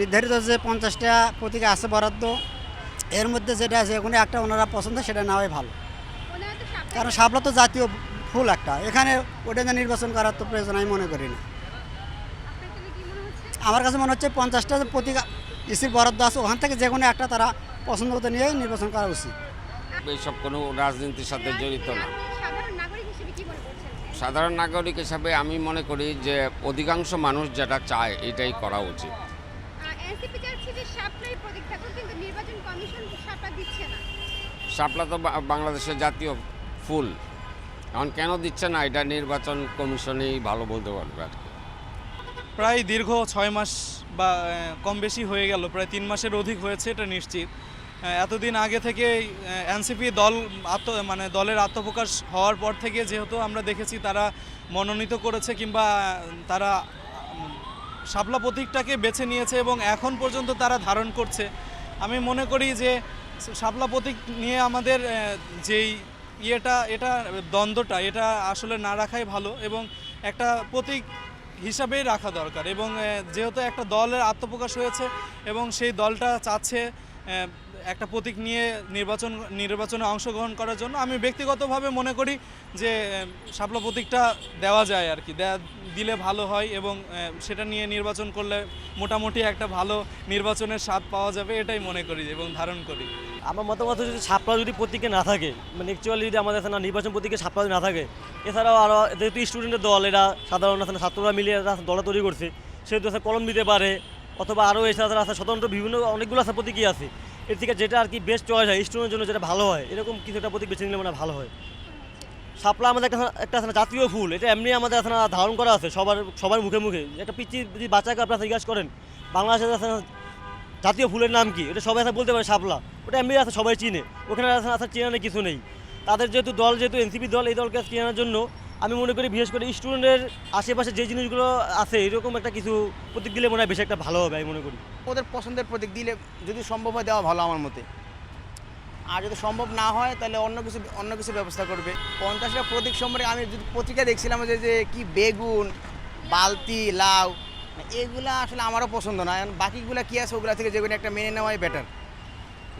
নির্ধারিত যে পঞ্চাশটা প্রতীকে আছে বরাদ্দ, এর মধ্যে যেটা আছে কোনো একটা ওনারা পছন্দ, সেটা নেওয়াই ভালো। কারণ শাপলা তো জাতীয় ফুল একটা। এখানে ওটা নির্বাচন করার তো প্রয়োজন, আমি মনে করি না। আমার কাছে মনে হচ্ছে পঞ্চাশটা প্রতীক ইসির বরাদ্দ আছে, ওখান থেকে যে কোনো একটা তারা পছন্দ মতো নিয়েই নির্বাচন করা উচিত। এইসব কোনো রাজনীতির সাথে জড়িত না। সাধারণ নাগরিক হিসাবে আমি মনে করি যে অধিকাংশ মানুষ যেটা চায়, এটাই করা উচিত। এনসিপি চাচ্ছে যে থাকুক কিন্তু নির্বাচন কমিশন সাপলা দিচ্ছে না। শাপলা তো বা- বাংলাদেশের জাতীয় ফুল। এখন কেন দিচ্ছে না? এটা নির্বাচন কমিশনেই ভালো বলতে পারবে আর কি। প্রায় দীর্ঘ ছয় মাস বা কম বেশি হয়ে গেল প্রায় তিন মাসের অধিক হয়েছে এটা নিশ্চিত। এতদিন আগে থেকে এনসিপি দল আত্ম মানে দলের আত্মপ্রকাশ হওয়ার পর থেকে যেহেতু আমরা দেখেছি তারা মনোনীত করেছে কিংবা তারা শাপলা প্রতীকটাকে বেছে নিয়েছে এবং এখন পর্যন্ত তারা ধারণ করছে। আমি মনে করি যে শাপলা প্রতীক নিয়ে আমাদের যেই ইয়েটা, এটা দ্বন্দ্বটা, এটা আসলে না রাখাই ভালো এবং একটা প্রতীক হিসাবেই রাখা দরকার এবং যেহেতু একটা দলের আত্মপ্রকাশ হয়েছে এবং সেই দলটা চাচ্ছে একটা প্রতীক নিয়ে নির্বাচন, নির্বাচনে অংশগ্রহণ করার জন্য আমি ব্যক্তিগতভাবে মনে করি যে শাপলা প্রতীকটা দেওয়া যায় আর কি। দিলে ভালো হয় এবং সেটা নিয়ে নির্বাচন করলে মোটামুটি একটা ভালো নির্বাচনের স্বাদ পাওয়া যাবে, এটাই মনে করি এবং ধারণ করি। আমার মতামত যদি ছাপড়া যদি প্রতীকে না থাকে মানে অ্যাকচুয়ালি যদি আমাদের এখানে নির্বাচন প্রতীকে ছাপড়া যদি না থাকে, এছাড়াও আরও যেহেতু স্টুডেন্টের দল, এরা সাধারণ ছাত্ররা মিলিয়ে এরা দল তৈরি করছে, সেহেতু কলম দিতে পারে, অথবা আরও এছাড়া আছে, স্বতন্ত্র বিভিন্ন অনেকগুলো আছে প্রতীকই আছে। এর থেকে যেটা আর কি বেস্ট চয়েস হয় স্টুডেন্টের জন্য যেটা ভালো হয়, এরকম কিছু একটা প্রতীক বেছে নিলে মানে ভালো হয়। শাপলা আমাদের একটা একটা আছে জাতীয় ফুল, এটা এমনি আমাদের এখানে ধারণ করা আছে, সবার সবার মুখে মুখে। একটা পিচি যদি বাচ্চাকে আপনারা জিজ্ঞাসা করেন, বাংলাদেশের আছে জাতীয় ফুলের নাম কি? এটা সবাই বলতে পারে শাপলা। ওটা এমনি আছে, সবাই চিনে। ওখানে আছে আছে চেনানোর কিছু নেই। তাদের যেহেতু দল, যেহেতু এনসিপি দল, এই দলকে চেনানোর জন্য আমি মনে করি বিশেষ করে স্টুডেন্টের আশেপাশে যে জিনিসগুলো আছে, এরকম একটা কিছু প্রতীক দিলে মনে হয় বেশি একটা ভালো হবে, আমি মনে করি। ওদের পছন্দের প্রতীক দিলে যদি সম্ভব হয় দেওয়া ভালো আমার মতে। আর যদি সম্ভব না হয়, তাহলে অন্য কিছু অন্য কিছু ব্যবস্থা করবে। পঞ্চাশটা প্রতীক সম্পর্কে আমি যদি পত্রিকা দেখছিলাম, যে যে, কি বেগুন, বালতি, লাউ এগুলো আসলে আমারও পছন্দ না। এখন বাকিগুলো কী আছে, ওগুলা থেকে যেগুলো একটা মেনে নেওয়াই বেটার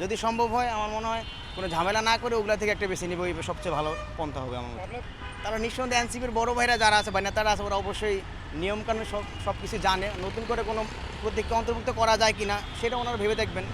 যদি সম্ভব হয়, আমার মনে হয় কোনো ঝামেলা না করে ওগুলা থেকে একটা বেছে নিব সবচেয়ে ভালো পন্থা হবে আমার মতে। তারা নিঃসন্দেহে এনসিপির বড় ভাইরা যারা আছে বা নেতারা আছে, ওরা অবশ্যই নিয়মকানুন সব সব কিছু জানে। নতুন করে কোনো প্রতীককে অন্তর্ভুক্ত করা যায় কি না সেটা ওনারা ভেবে দেখবেন।